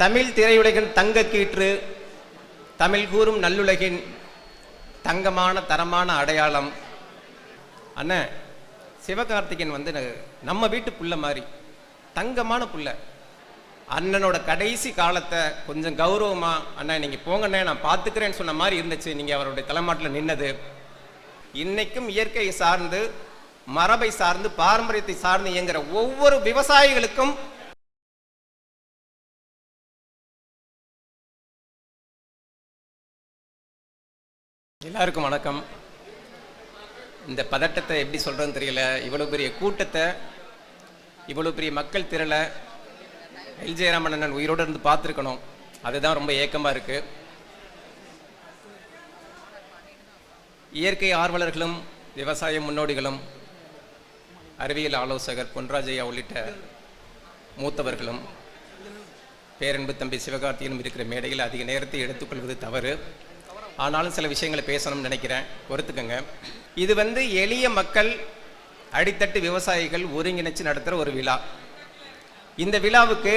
தமிழ் திரையுலகின் தங்க கீற்று தமிழ் கூறும் நல்லுலகின் தங்கமான தரமான அடையாளம். அண்ணன் சிவகார்த்திகேயன் வந்து நம்ம வீட்டு புள்ள மாதிரி தங்கமான புள்ள. அண்ணனோட கடைசி காலத்தை கொஞ்சம் கௌரவமாக அண்ணன் நீங்கள் போங்கண்ணே நான் பார்த்துக்கிறேன்னு சொன்ன மாதிரி இருந்துச்சு. நீங்கள் அவருடைய தலைமாட்டில் நின்னது. இன்னைக்கும் இயற்கையை சார்ந்து மரபை சார்ந்து பாரம்பரியத்தை சார்ந்து இயங்குற ஒவ்வொரு விவசாயிகளுக்கும் எல்லாருக்கும் வணக்கம். இந்த பதட்டத்தை எப்படி சொல்கிறதுன்னு தெரியல. இவ்வளோ பெரிய கூட்டத்தை இவ்வளோ பெரிய மக்கள் திரளை எல் ஜெயராமன் அண்ணன் உயிரோடு இருந்து பார்த்துருக்கணும். அதுதான் ரொம்ப ஏக்கமாக இருக்குது இயற்கை ஆர்வலர்களும் விவசாய முன்னோடிகளும் அறிவியல் ஆலோசகர் பொன்ராஜையா உள்ளிட்ட மூத்தவர்களும் பேரன்பு தம்பி சிவகார்த்தியனும் இருக்கிற மேடையில் அதிக நேரத்தை எடுத்துக்கொள்வது தவறு. ஆனாலும் சில விஷயங்களை பேசணும்னு நினைக்கிறேன். பொறுத்துக்கங்க. இது வந்து எளிய மக்கள் அடித்தட்டு விவசாயிகள் ஒருங்கிணைச்சு நடத்துகிற ஒரு விழா. இந்த விழாவுக்கு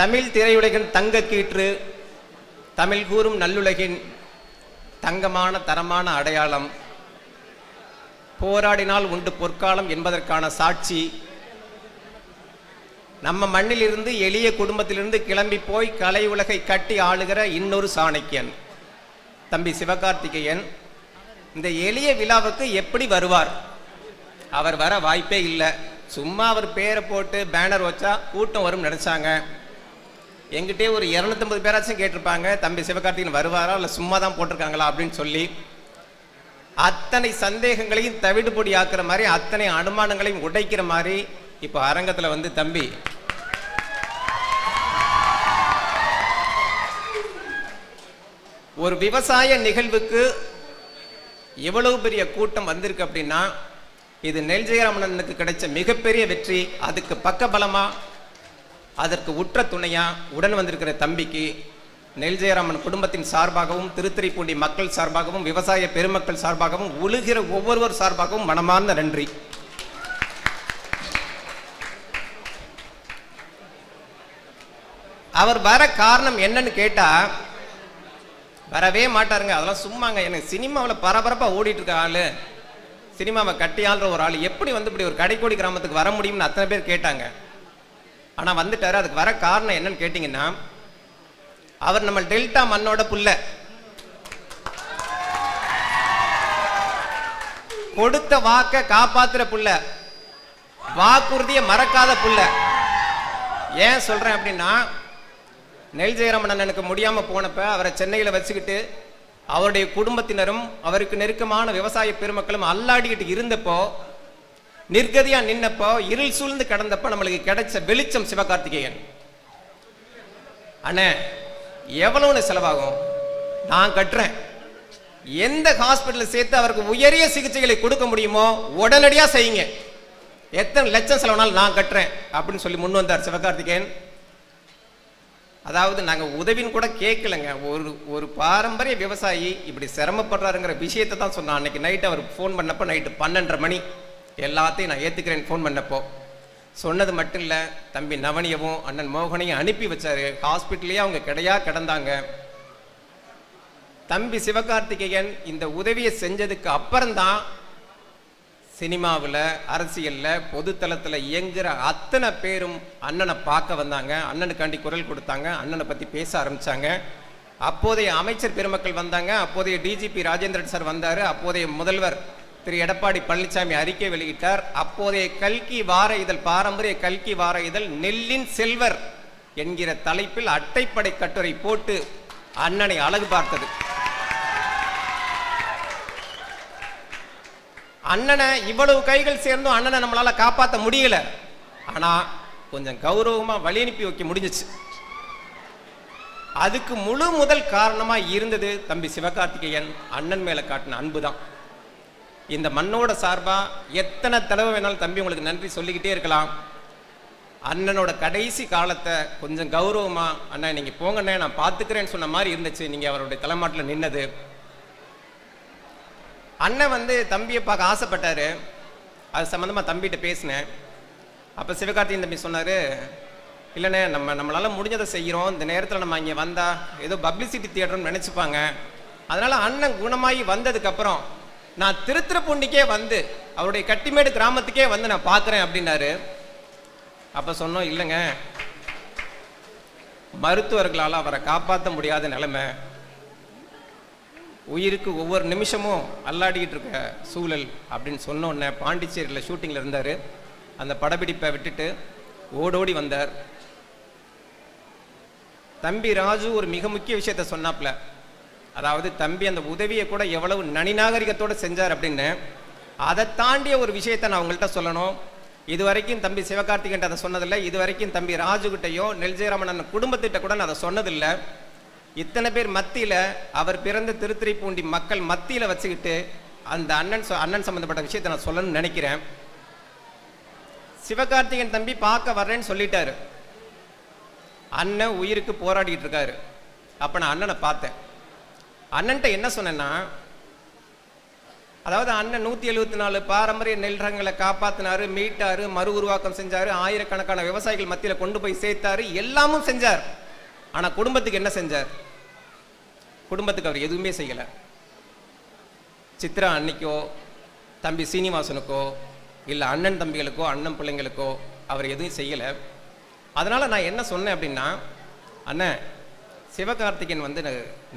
தமிழ் திரையுலகின் தங்க கீற்று தமிழ் கூறும் நல்லுலகின் தங்கமான தரமான அடையாளம் போராடினால் உண்டு பொற்காலம் என்பதற்கான சாட்சி நம்ம மண்ணிலிருந்து எளிய குடும்பத்திலிருந்து கிளம்பி போய் கலை உலகை கட்டி ஆளுகிற இன்னொரு சாணக்கியன். தம்பி சிவகார்த்திகேயன் இந்த எளிய விழாவுக்கு எப்படி வருவார்? அவர் வர வாய்ப்பே இல்லை. சும்மா அவர் பேரை போட்டு பேனர் வச்சா கூட்டம் வரும்னு நினச்சாங்க. எங்கிட்டே ஒரு இரநூத்தம்பது பேராச்சும் கேட்டிருப்பாங்க தம்பி சிவகார்த்திகேயன் வருவாரா? இல்லை சும்மா தான் போட்டிருக்காங்களா? அப்படின்னு சொல்லி. அத்தனை சந்தேகங்களையும் தவிடுபொடி ஆக்குற மாதிரி அத்தனை அனுமானங்களையும் உடைக்கிற மாதிரி இப்போ அரங்கத்தில் வந்து தம்பி ஒரு விவசாய நிகழ்வுக்கு எவ்வளவு பெரிய கூட்டம் வந்திருக்கு அப்படின்னா இது நெல் ஜெயராமனனுக்கு கிடைச்ச மிகப்பெரிய வெற்றி அதுக்கு பக்கபலமா அதற்கு உற்ற துணையா உடன் வந்திருக்கிற தம்பிக்கு நெல் ஜெயராமன் குடும்பத்தின் சார்பாகவும் திருத்துறைப்பூண்டி மக்கள் சார்பாகவும் விவசாய பெருமக்கள் சார்பாகவும் உழுகிற ஒவ்வொருவர் சார்பாகவும் மனமார்ந்த நன்றி. அவர் வர காரணம் என்னன்னு கேட்டா வரவே மாட்டாருங்க. அதெல்லாம் சும்மாங்க. எனக்கு சினிமாவில் பரபரப்பாக ஓடிட்டு இருக்க ஆளு. சினிமாவை கட்டி ஆள்ற ஒரு ஆள். எப்படி வந்து இப்படி ஒரு கடைக்கோடி கிராமத்துக்கு வர முடியும்னு அத்தனை பேர் கேட்டாங்க. ஆனால் வந்துட்டாரு. அதுக்கு வர காரணம் என்னன்னு கேட்டிங்கன்னா அவர் நம்ம டெல்டா மண்ணோட புள்ள. கொடுத்த வாக்க காப்பாத்துற புள்ள. வாக்குறுதியை மறக்காத புள்ள. ஏன் சொல்றேன் அப்படின்னா நெல் ஜெயராமன் அண்ணனுக்கு முடியாமல் போனப்ப அவரை சென்னையில் வச்சுக்கிட்டு அவருடைய குடும்பத்தினரும் அவருக்கு நெருக்கமான விவசாய பெருமக்களும் அல்லாடிக்கிட்டு இருந்தப்போ நிர்கதியாக நின்னப்போ இருள் சூழ்ந்து கிடந்தப்போ நம்மளுக்கு கிடைச்ச வெளிச்சம் சிவகார்த்திகேயன். அண்ணே எவ்வளவுன்னு செலவாகும்? நான் கட்டுறேன். எந்த ஹாஸ்பிட்டல் சேர்த்து அவருக்கு உயரிய சிகிச்சைகளை கொடுக்க முடியுமோ உடனடியாக செய்யுங்க. எத்தனை லட்சம் செலவுனாலும் நான் கட்டுறேன் அப்படின்னு சொல்லி முன் வந்தார் சிவகார்த்திகேயன். அதாவது நாங்கள் உதவின்னு கூட கேட்கலங்க ஒரு ஒரு பாரம்பரிய விவசாயி இப்படி சிரமப்படுறாருங்கிற விஷயத்தை தான் சொன்னான். அன்னைக்கு நைட்டு அவர் ஃபோன் பண்ணப்போ நைட்டு பன்னெண்டரை மணி. எல்லாத்தையும் நான் ஏற்றுக்கிறேன்னு ஃபோன் பண்ணப்போ. சொன்னது மட்டும் இல்லை தம்பி நவனியவும் அண்ணன் மோகனையும் அனுப்பி வச்சார். ஹாஸ்பிட்டல்லையே அவங்க கிடையா கிடந்தாங்க. தம்பி சிவகார்த்திகேயன் இந்த உதவியை செஞ்சதுக்கு அப்புறம்தான் சினிமாவில் அரசியலில் பொதுத்தளத்தில் இயங்குகிற அத்தனை பேரும் அண்ணனை பார்க்க வந்தாங்க. அண்ணனுக்காண்டி குரல் கொடுத்தாங்க. அண்ணனை பற்றி பேச ஆரம்பித்தாங்க அப்போதைய அமைச்சர் பெருமக்கள் வந்தாங்க. அப்போதைய டிஜிபி ராஜேந்திரன் சார் வந்தார். அப்போதைய முதல்வர் திரு எடப்பாடி பழனிசாமி அறிக்கை வெளியிட்டார். அப்போதைய கல்கி வார இதழ் பாரம்பரிய கல்கி வார இதழ் நெல்லின் செல்வர் என்கிற தலைப்பில் அட்டைப்படை கட்டுரை போட்டு அண்ணனை அழகு பார்த்தது. அண்ணனை இவ்வளவு கைகள் சேர்ந்தும் அண்ணனை நம்மளால காப்பாற்ற முடியல. ஆனா கொஞ்சம் கௌரவமா வழி அனுப்பி வைக்க முடிஞ்சுச்சு. அதுக்கு முழு முதல் காரணமா இருந்தது தம்பி சிவகார்த்திகேயன் அண்ணன் மேல காட்டின அன்பு தான் இந்த மண்ணோட சார்பா எத்தனை தடவை வேணாலும் தம்பி உங்களுக்கு நன்றி சொல்லிக்கிட்டே இருக்கலாம். அண்ணனோட கடைசி காலத்தை கொஞ்சம் கௌரவமா அண்ணன் நீங்க போங்கண்ணே நான் பார்த்துக்கிறேன்னு சொன்ன மாதிரி இருந்துச்சு. நீங்க அவருடைய தலைமாட்டில் நின்னது. அண்ணன் வந்து தம்பியை பார்க்க ஆசைப்பட்டாரு. அது சம்மந்தமாக தம்பிகிட்ட பேசினேன். அப்போ சிவகார்த்திகேயன் தம்பி சொன்னார் இல்லைண்ணே நம்ம நம்மளால் முடிஞ்சதை செய்கிறோம் இந்த நேரத்தில் நம்ம இங்கே வந்தால் ஏதோ பப்ளிசிட்டி தியேட்டர்னு நினச்சிப்பாங்க. அதனால் அண்ணன் குணமாகி வந்ததுக்கப்புறம் நான் திருத்திருப்பூண்டிக்கே வந்து அவருடைய கட்டிமேடு கிராமத்துக்கே வந்து நான் பார்க்குறேன் அப்படின்னாரு. அப்போ சொன்னோம் இல்லைங்க. மருத்துவர்களால் அவரை காப்பாற்ற முடியாத நிலைமை. உயிருக்கு ஒவ்வொரு நிமிஷமும் அல்லாடிக்கிட்டு இருக்க சூழல் அப்படின்னு சொன்ன உடனே பாண்டிச்சேரியில் ஷூட்டிங்கில் இருந்தார். அந்த படப்பிடிப்பை விட்டுட்டு ஓடோடி வந்தார். தம்பி ராஜு ஒரு மிக முக்கிய விஷயத்த சொன்னாப்ல. அதாவது தம்பி அந்த உதவியை கூட எவ்வளவு நனிநாகரிகத்தோடு செஞ்சார் அப்படின்னு. அதை தாண்டிய ஒரு விஷயத்தை நான் உங்கள்கிட்ட சொல்லணும். இது வரைக்கும் தம்பி சிவகார்த்திகன் அதை சொன்னதில்லை. இது வரைக்கும் தம்பி ராஜுகிட்டையோ நெல்ஜெயராமன் குடும்பத்திட்ட கூட நான் அதை சொன்னதில்லை. இத்தனை பேர் மத்தியில் அவர் பிறந்த திருத்துறைப்பூண்டி மக்கள் மத்தியில் வச்சுக்கிட்டு அந்த அண்ணன் அண்ணன் சம்பந்தப்பட்ட விஷயத்தை நான் சொல்லணும்னு நினைக்கிறேன். சிவகார்த்திகேயன் தம்பி பார்க்க வர்றேன்னு சொல்லிட்டாரு. அண்ணன் உயிருக்கு போராடிட்டு இருக்காரு. அப்போ நான் அண்ணனை பார்த்தேன். அண்ணன்ட்ட என்ன சொன்னேன்னா அதாவது அண்ணன் நூற்றி எழுபத்தி நாலு பாரம்பரிய நெல் காப்பாற்றினாரு காப்பாத்தினாரு மீட்டாரு மறு உருவாக்கம் செஞ்சாரு ஆயிரக்கணக்கான விவசாயிகள் மத்தியில் கொண்டு போய் சேர்த்தாரு எல்லாமும் செஞ்சார். ஆனால் குடும்பத்துக்கு என்ன செஞ்சார்? குடும்பத்துக்கு அவர் எதுவுமே செய்யலை. சித்ரா அன்னைக்கோ தம்பி சீனிவாசனுக்கோ இல்லை அண்ணன் தம்பிகளுக்கோ அண்ணன் பிள்ளைங்களுக்கோ அவர் எதுவும் செய்யலை. அதனால் நான் என்ன சொன்னேன் அப்படின்னா அண்ணன் சிவகார்த்திகேயன் வந்து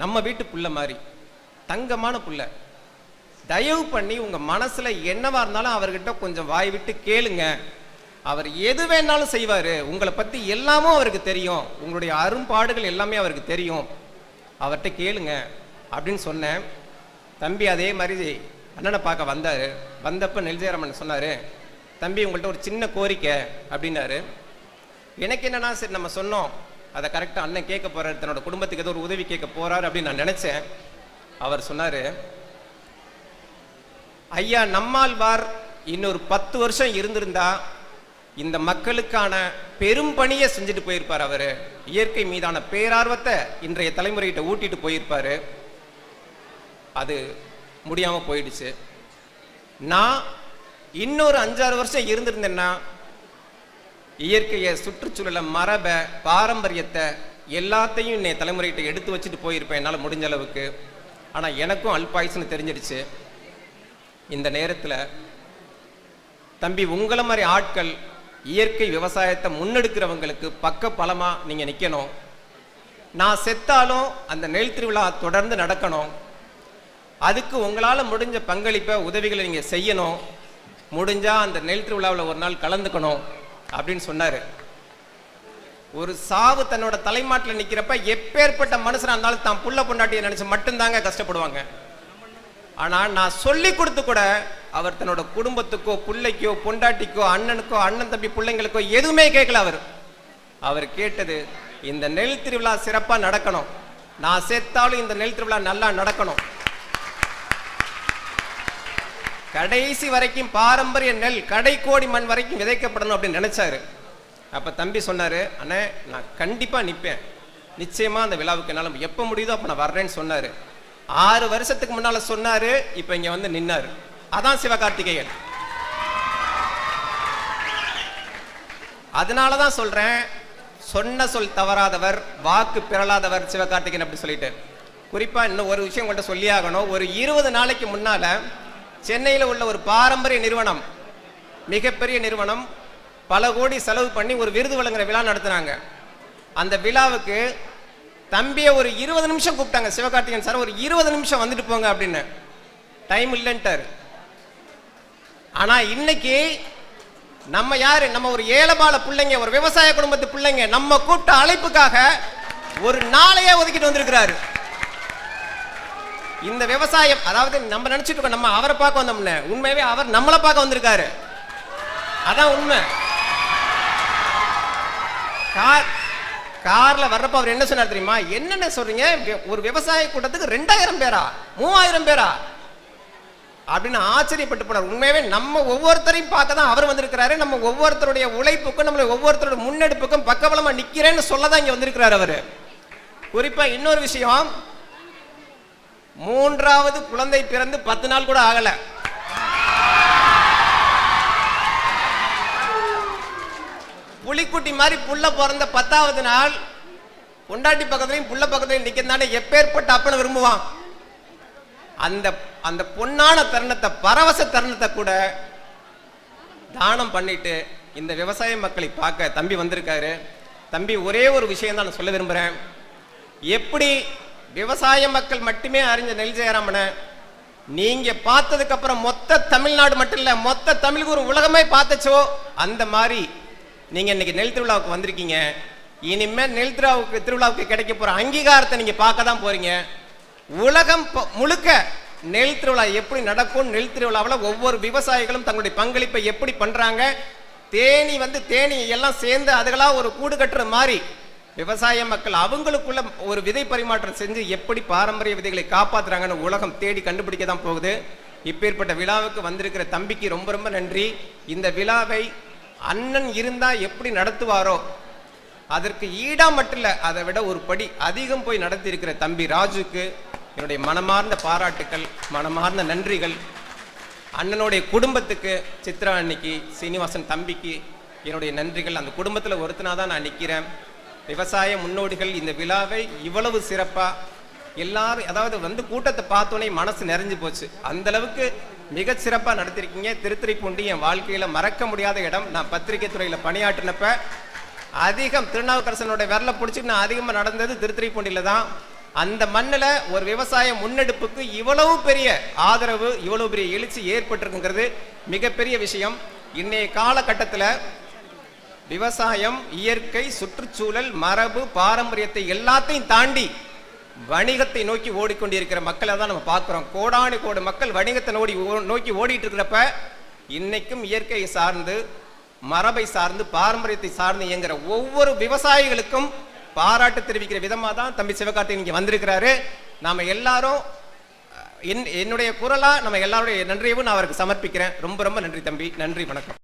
நம்ம வீட்டு புள்ள மாதிரி தங்கமான புள்ள. தயவு பண்ணி உங்கள் மனசில் என்னவாக இருந்தாலும் அவர்கிட்ட கொஞ்சம் வாய் விட்டு கேளுங்க. அவர் எது வேணாலும் செய்வார். உங்களை பற்றி எல்லாமும் அவருக்கு தெரியும். உங்களுடைய அரும்பாடுகள் எல்லாமே அவருக்கு தெரியும். அவர்கிட்ட கேளுங்க அப்படின்னு சொன்னேன். தம்பி அதே மாதிரி அண்ணனை பார்க்க வந்தார். வந்தப்போ நெல்ஜெயராமன் சொன்னார் தம்பி உங்கள்கிட்ட ஒரு சின்ன கோரிக்கை அப்படின்னாரு. எனக்கு என்னன்னா சரி நம்ம சொன்னோம். அதை கரெக்டாக அண்ணன் கேட்க போகிறார் தன்னோட குடும்பத்துக்கு ஏதோ ஒரு உதவி கேட்க போகிறார் அப்படின்னு நான் நினச்சேன். அவர் சொன்னார் ஐயா நம்மாழ்வார் இன்னொரு பத்து வருஷம் இருந்திருந்தா இந்த மக்களுக்கான பெரும் பணியை செஞ்சுட்டு போயிருப்பார் அவர். இயற்கை மீதான பேரார்வத்தை இன்றைய தலைமுறைகிட்ட ஊட்டிட்டு போயிருப்பார். அது முடியாமல் போயிடுச்சு. நான் இன்னொரு அஞ்சாறு வருஷம் இருந்திருந்தேன்னா இயற்கையை சுற்றுச்சூழலை மரபை பாரம்பரியத்தை எல்லாத்தையும் இன்னைய தலைமுறைகிட்ட எடுத்து வச்சுட்டு போயிருப்பேன் என்னால் முடிஞ்ச அளவுக்கு. ஆனால் எனக்கும் அல்பாயுசுன்னு தெரிஞ்சிடுச்சு. இந்த நேரத்தில் தம்பி உங்களை மாதிரி ஆட்கள் இயற்கை விவசாயத்தை முன்னெடுக்கிறவங்களுக்கு பக்க பலமாக நீங்கள் நிற்கணும் நான் செத்தாலும் அந்த நெல் திருவிழா தொடர்ந்து நடக்கணும். அதுக்கு உங்களால் முடிஞ்ச பங்களிப்பை உதவிகளை நீங்கள் செய்யணும். முடிஞ்சால் அந்த நெல் திருவிழாவில் ஒரு நாள் கலந்துக்கணும் அப்படின்னு சொன்னார். ஒரு சாவு தன்னோட தலைமாட்டில் நிற்கிறப்ப எப்பேற்பட்ட மனுஷனாக இருந்தாலும் தான் புள்ள பொண்டாட்டியை நினச்சி மட்டும்தாங்க கஷ்டப்படுவாங்க. ஆனால் நான் சொல்லி கொடுத்து கூட அவர் தன்னோட குடும்பத்துக்கோ பிள்ளைக்கோ பொண்டாட்டிக்கோ அண்ணனுக்கோ அண்ணன் தம்பி பிள்ளைங்களுக்கோ எதுவுமே கேட்கல அவர். அவர் கேட்டது இந்த நெல் திருவிழா சிறப்பாக நடக்கணும். நான் சேர்த்தாலும் இந்த நெல் திருவிழா நல்லா நடக்கணும். கடைசி வரைக்கும் பாரம்பரிய நெல் கடைக்கோடி மண் வரைக்கும் விதைக்கப்படணும் அப்படின்னு நினைச்சாரு. அப்ப தம்பி சொன்னாரு அண்ணே நான் கண்டிப்பா நிற்பேன் நிச்சயமா அந்த விழாவுக்கு என்னால எப்ப முடியுதோ அப்ப நான் வர்றேன்னு சொன்னாரு. ஆறு வருஷத்துக்கு முன்னால சொன்னாரு இப்ப இங்க வந்து நின்னாரு. அதான் சிவகார்த்திகேயன். அதனால தான் சொல்றேன் சொன்ன சொல் தவறாதவர் வாக்கு பிறளாதவர் சிவகார்த்திகேயன் அப்படி சொல்லிட்டு. குறிப்பா இன்னும் ஒரு விஷயம் உங்கள்கிட்ட சொல்லியாகணும் ஒரு இருபது நாளைக்கு முன்னால சென்னையில் உள்ள ஒரு பாரம்பரிய நிறுவனம் மிகப்பெரிய நிறுவனம் பல கோடி செலவு பண்ணி ஒரு விருது வழங்குற விழா நடத்துனாங்க. அந்த விழாவுக்கு தம்பியை ஒரு இருபது நிமிஷம் கூப்பிட்டாங்க. சிவகார்த்திகேயன் சார் ஒரு இருபது நிமிஷம் வந்துட்டு போங்க அப்படின்னு. டைம் இல்லைன்ட்டார். ஆனா இன்னைக்கு நம்ம யாரு? நம்ம ஒரு ஏழபால பிள்ளைங்க ஒரு விவசாய குடும்பத்து பிள்ளைங்க நம்ம கூப்பிட்ட அழைப்புக்காக ஒரு நாளையே ஒதுக்கிட்டு வந்திருக்கிறாரு. இந்த விவசாயம் அதாவது நம்ம நினைச்சிட்டு இருக்கோம் நம்ம அவரை பார்க்க வந்தோம்ல. உண்மையாவே அவர் நம்மளை பார்க்க வந்திருக்காரு. அதான் உண்மை. கார் கார்ல வர்றப்ப அவர் என்ன சொன்னார் தெரியுமா? என்னென்ன சொல்றீங்க? ஒரு விவசாய கூட்டத்துக்கு ரெண்டாயிரம் பேரா? மூவாயிரம் பேரா? அப்படின்னு ஆச்சரியப்பட்டு போனார். உண்மையாவே நம்ம ஒவ்வொருத்தரையும் பார்க்க தான் அவர் வந்திருக்கிறாரு. நம்ம ஒவ்வொருத்தருடைய உழைப்புக்கும் நம்மளை ஒவ்வொருத்தருடைய முன்னெடுப்புக்கும் பக்கபலமா நிக்கிறேன்னு சொல்ல தான் இங்க வந்திருக்கிறார் அவரு. குறிப்பா இன்னொரு விஷயம் மூன்றாவது குழந்தை பிறந்து பத்து நாள் கூட ஆகல. புலிக்குட்டி மாதிரி புள்ள பிறந்த பத்தாவது நாள் பொண்டாட்டி பக்கத்துலையும் புள்ள பக்கத்துலையும் நிற்கிறதுனால எப்பேற்பட்ட அப்பனை விரும்புவான்? அந்த அந்த பொன்னான தருணத்தை பரவச தருணத்தை கூட தானம் பண்ணிட்டு இந்த விவசாய மக்களை பார்க்க தம்பி வந்திருக்காரு. தம்பி ஒரே ஒரு விஷயம் தான் நான் சொல்ல விரும்புகிறேன் எப்படி விவசாய மக்கள் மட்டுமே அறிஞ்ச நெல் ஜெயராமனை நீங்க பார்த்ததுக்கு அப்புறம் மொத்த தமிழ்நாடு மட்டும் இல்ல மொத்த தமிழ் ஒரு உலகமே பார்த்தச்சோ? அந்த மாதிரி நீங்க இன்னைக்கு நெல் திருவிழாவுக்கு வந்திருக்கீங்க. இனிமே நெல் திருவிழாவுக்கு திருவிழாவுக்கு கிடைக்க போற அங்கீகாரத்தை நீங்க பார்க்க தான் போறீங்க. உலகம் ப- முழுக்க நெல் திருவிழா எப்படி நடக்கும் நெல் திருவிழாவில் ஒவ்வொரு விவசாயிகளும் தங்களுடைய பங்களிப்பை எப்படி பண்றாங்க தேனி வந்து தேனி எல்லாம் சேர்ந்து அதுகளாக ஒரு கூடு கட்டுற மாதிரி விவசாய மக்கள் அவங்களுக்குள்ள ஒரு விதை பரிமாற்றம் செஞ்சு எப்படி பாரம்பரிய விதைகளை காப்பாத்துறாங்கன்னு உலகம் தேடி கண்டுபிடிக்க தான் போகுது. இப்பேற்பட்ட விழாவுக்கு வந்திருக்கிற தம்பிக்கு ரொம்ப ரொம்ப நன்றி. இந்த விழாவை அண்ணன் இருந்தா எப்படி நடத்துவாரோ அதற்கு ஈடா மட்டும் இல்லை அதை விட ஒரு படி அதிகம் போய் நடத்தி இருக்கிற தம்பி ராஜுக்கு என்னுடைய மனமார்ந்த பாராட்டுக்கள் மனமார்ந்த நன்றிகள். அண்ணனுடைய குடும்பத்துக்கு சித்ரா அன்னைக்கு சீனிவாசன் தம்பிக்கு என்னுடைய நன்றிகள். அந்த குடும்பத்தில் ஒருத்தனா தான் நான் நிற்கிறேன் விவசாய முன்னோடிகள் இந்த விழாவை இவ்வளவு சிறப்பாக எல்லாரும் அதாவது வந்து கூட்டத்தை பார்த்தோன்னே மனசு நிறைஞ்சு போச்சு. அந்த அளவுக்கு மிக சிறப்பாக நடத்திருக்கீங்க. திருத்துறைப்பூண்டி என் வாழ்க்கையில் மறக்க முடியாத இடம். நான் பத்திரிகை துறையில் பணியாற்றினப்ப அதிகம் திருநாவுக்கரசனோட விரலை பிடிச்சி நான் அதிகமாக நடந்தது திருத்துறைப்பூண்டியில் தான். அந்த மண்ணில் ஒரு விவசாய முன்னெடுப்புக்கு இவ்வளவு பெரிய ஆதரவு இவ்வளவு பெரிய எழுச்சி ஏற்பட்டிருக்குங்கிறது மிகப்பெரிய விஷயம். இன்றைய காலகட்டத்தில் விவசாயம் இயற்கை சுற்றுச்சூழல் மரபு பாரம்பரியத்தை எல்லாத்தையும் தாண்டி வணிகத்தை நோக்கி ஓடிக்கொண்டிருக்கிற மக்களை தான் நம்ம பார்க்குறோம். கோடானு கோடி மக்கள் வணிகத்தை நோடி ஓ- நோக்கி ஓடிட்டு இருக்கிறப்ப இன்னைக்கும் இயற்கையை சார்ந்து மரபை சார்ந்து பாரம்பரியத்தை சார்ந்து இயங்குற ஒவ்வொரு விவசாயிகளுக்கும் பாராட்டு தெரிவிக்கிற விதமா தான் தம்பி சிவகார்த்திகேயன் இங்கே வந்திருக்கிறாரு. நாம எல்லாரும் என்- என்னுடைய குரலா நம்ம எல்லாருடைய நன்றியவும் நான் அவருக்கு சமர்ப்பிக்கிறேன். ரொம்ப ரொம்ப நன்றி தம்பி. நன்றி வணக்கம்.